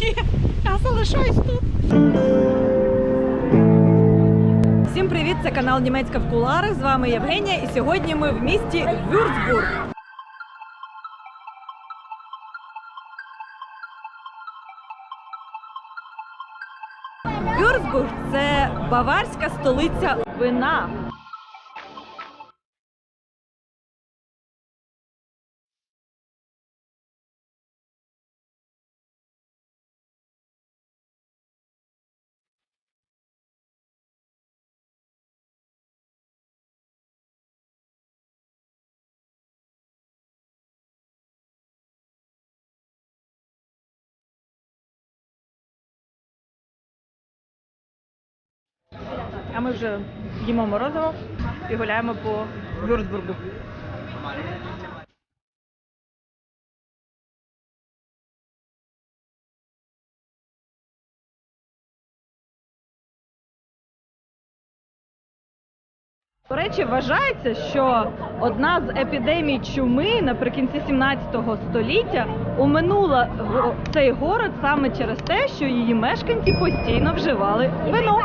Ні, я залишаюсь тут. Всім привіт! Це канал Німецька в куларах. З вами Євгенія, і сьогодні ми в місті Вюрцбург. Вюрцбург це баварська столиця вина. А ми вже їмо морозиво і гуляємо по Вюрцбургу. До речі, вважається, що одна з епідемій чуми наприкінці 17 століття уминула го- цей город саме через те, що її мешканці постійно вживали вино.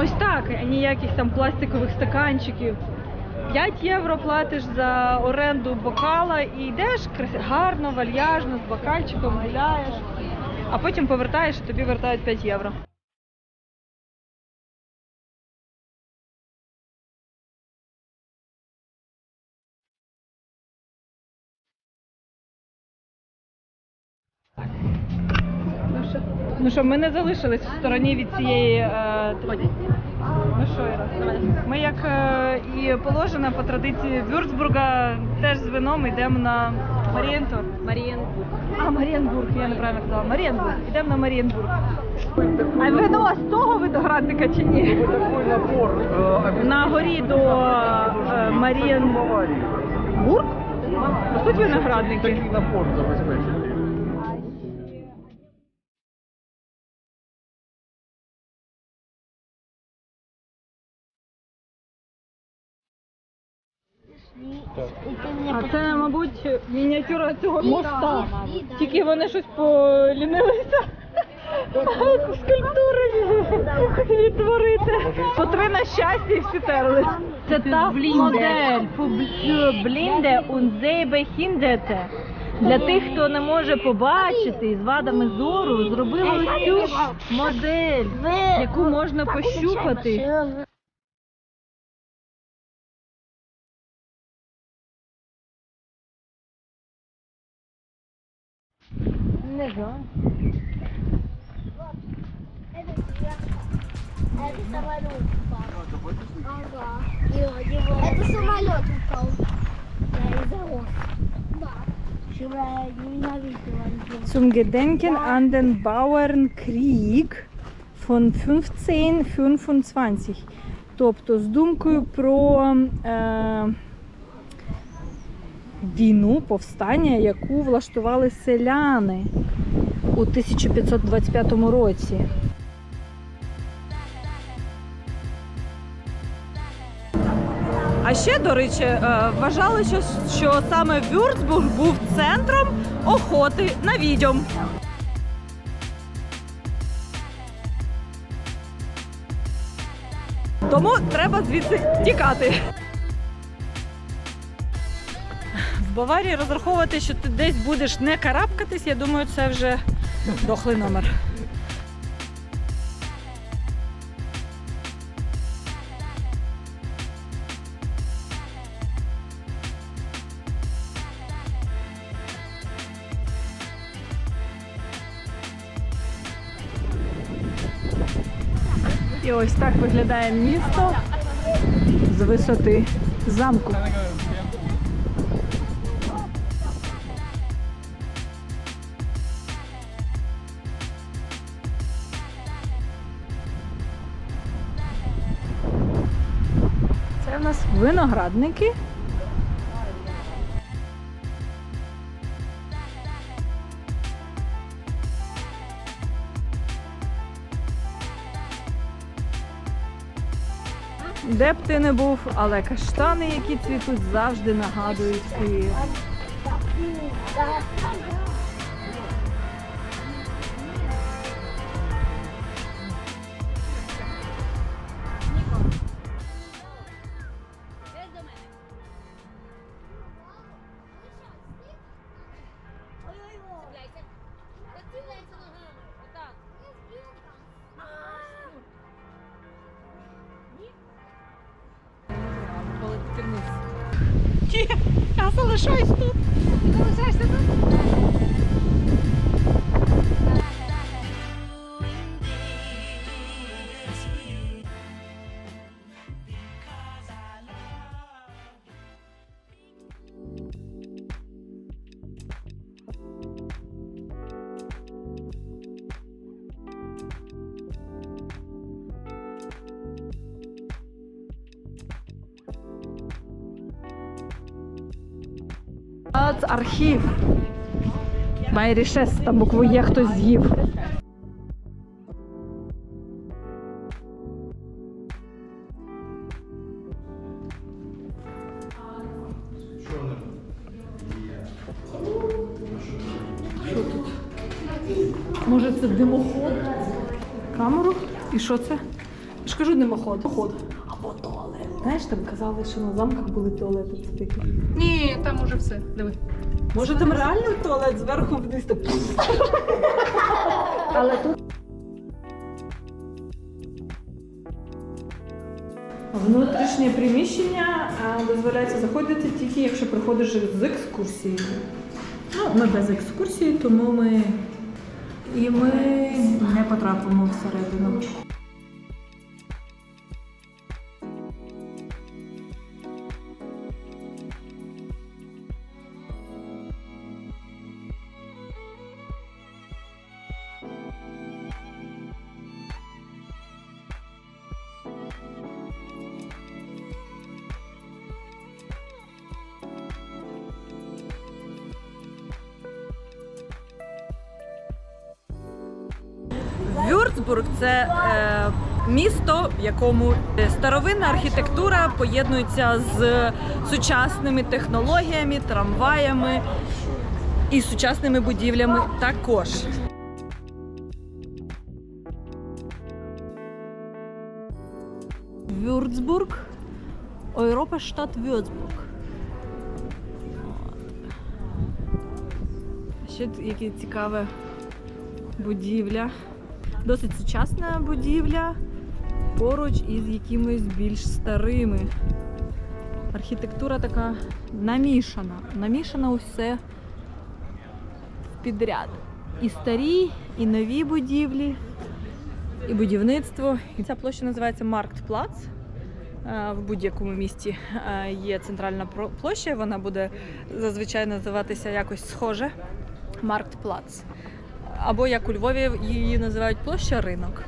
Ось так, а там пластикових стаканчиків. 5 євро платиш за оренду бокала і йдеш гарно, вальяжно, з бокальчиком гуляєш, а потім повертаєш і тобі вертають 5 євро. Ну що, ну ми не залишились в стороні від цієї. Е, Ну що, Іра, ми як е, і положено по традиції Вюрцбурга, теж з вином йдемо на Марієнтор. Марієнбург. А, Марієнбург, я неправильно казала. Марієнбург. Йдемо на Марієнбург. А вино з того виноградника чи ні? Такой набор э, На горі до е, Марієнбург? Ростуть виноградники. Такий набор забезпечений. А мабуть, мініатюра цього моста. Тільки вони щось полінилися. Скульптури відтворити. По на щастя і всі терли. Це та модель Блінде und Sehbehinderte. Для тих, хто не може побачити з вадами зору, зробили ось цю модель, яку можна пощупати. Не знаю. Это самолет упал. Ага. Это самолет упал. Я из-за вас. Да. Чего я ненавижу Владимир. Zum Gedenken an den Bauernkrieg von 1525. Тобто з думкою про е, війну, повстання, яку влаштували селяни у 1525 році. А ще, до речі, е, вважали, що, саме Вюрцбург був центром охоти на відьом. Тому треба звідси тікати. Баварії розраховувати, що ти десь будеш не карабкатись, я думаю, це вже дохлий номер. І ось так виглядає місто з висоти замку. Це в нас виноградники. Де б ти не був, але каштани, які цвітуть, завжди нагадують Київ. Я залишаюсь тут. Залишаєшся тут? Архів. Майрішес, там букву Є хтось з'їв. Може це димоход? Камеру? І що це? Я ж кажу димоход. Ход. Або туалет. Знаєш, там казали, що на замках були туалети. Це таке. Ні, там уже все. Диви. Може там реально туалет зверху вниз так. Але тут Внутрішнє приміщення дозволяється заходити тільки якщо приходиш з екскурсії. Ну, ми без екскурсії, тому ми і ми не потрапимо всередину. Вюрцбург це е, місто, в якому старовинна архітектура поєднується з сучасними технологіями, трамваями і сучасними будівлями також. Вюрцбург, Європа, штат Вюрцбург. Ще яке цікаве будівля. Досить сучасна будівля поруч із якимись більш старими. Архітектура така намішана. Намішана усе підряд. І старі, і нові будівлі, і будівництво. Ця площа називається Марктплац. Е, В будь-якому місті е, є центральна площа, вона буде зазвичай називатися якось схоже. Марктплац. Або як у Львові її називають площа ринок.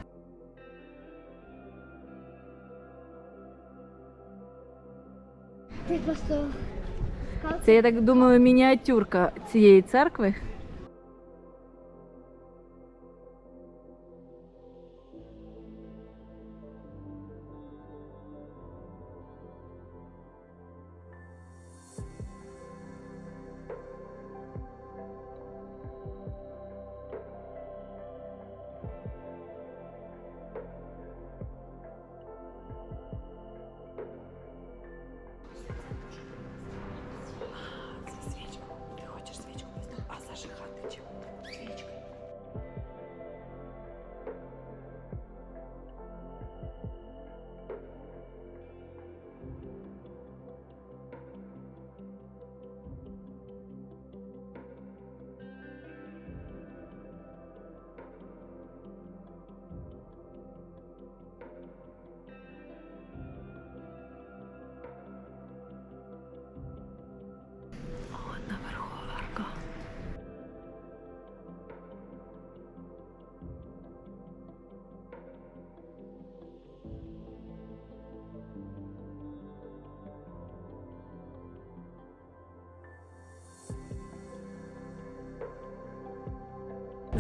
Це, я так думаю, мініатюрка цієї церкви.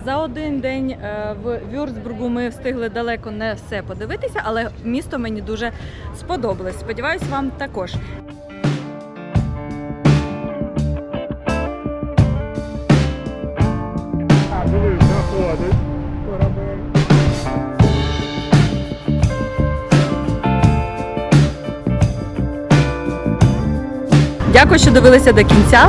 За один день е, в Вюрцбургу ми встигли далеко не все подивитися, але місто мені дуже сподобалось. Сподіваюсь, вам також. Дякую, що дивилися до кінця.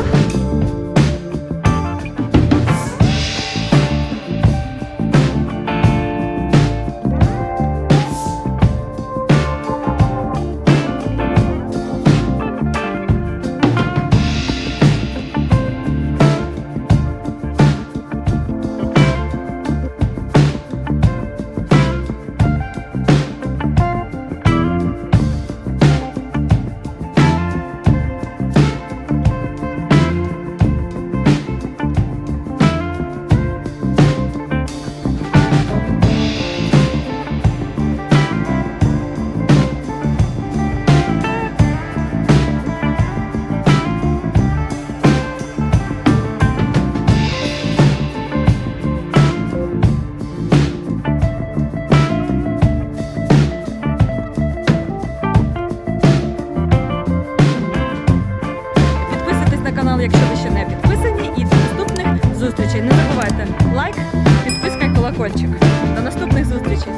Зустрічей. Не забувайте лайк, підписка і колокольчик. До наступних зустрічей.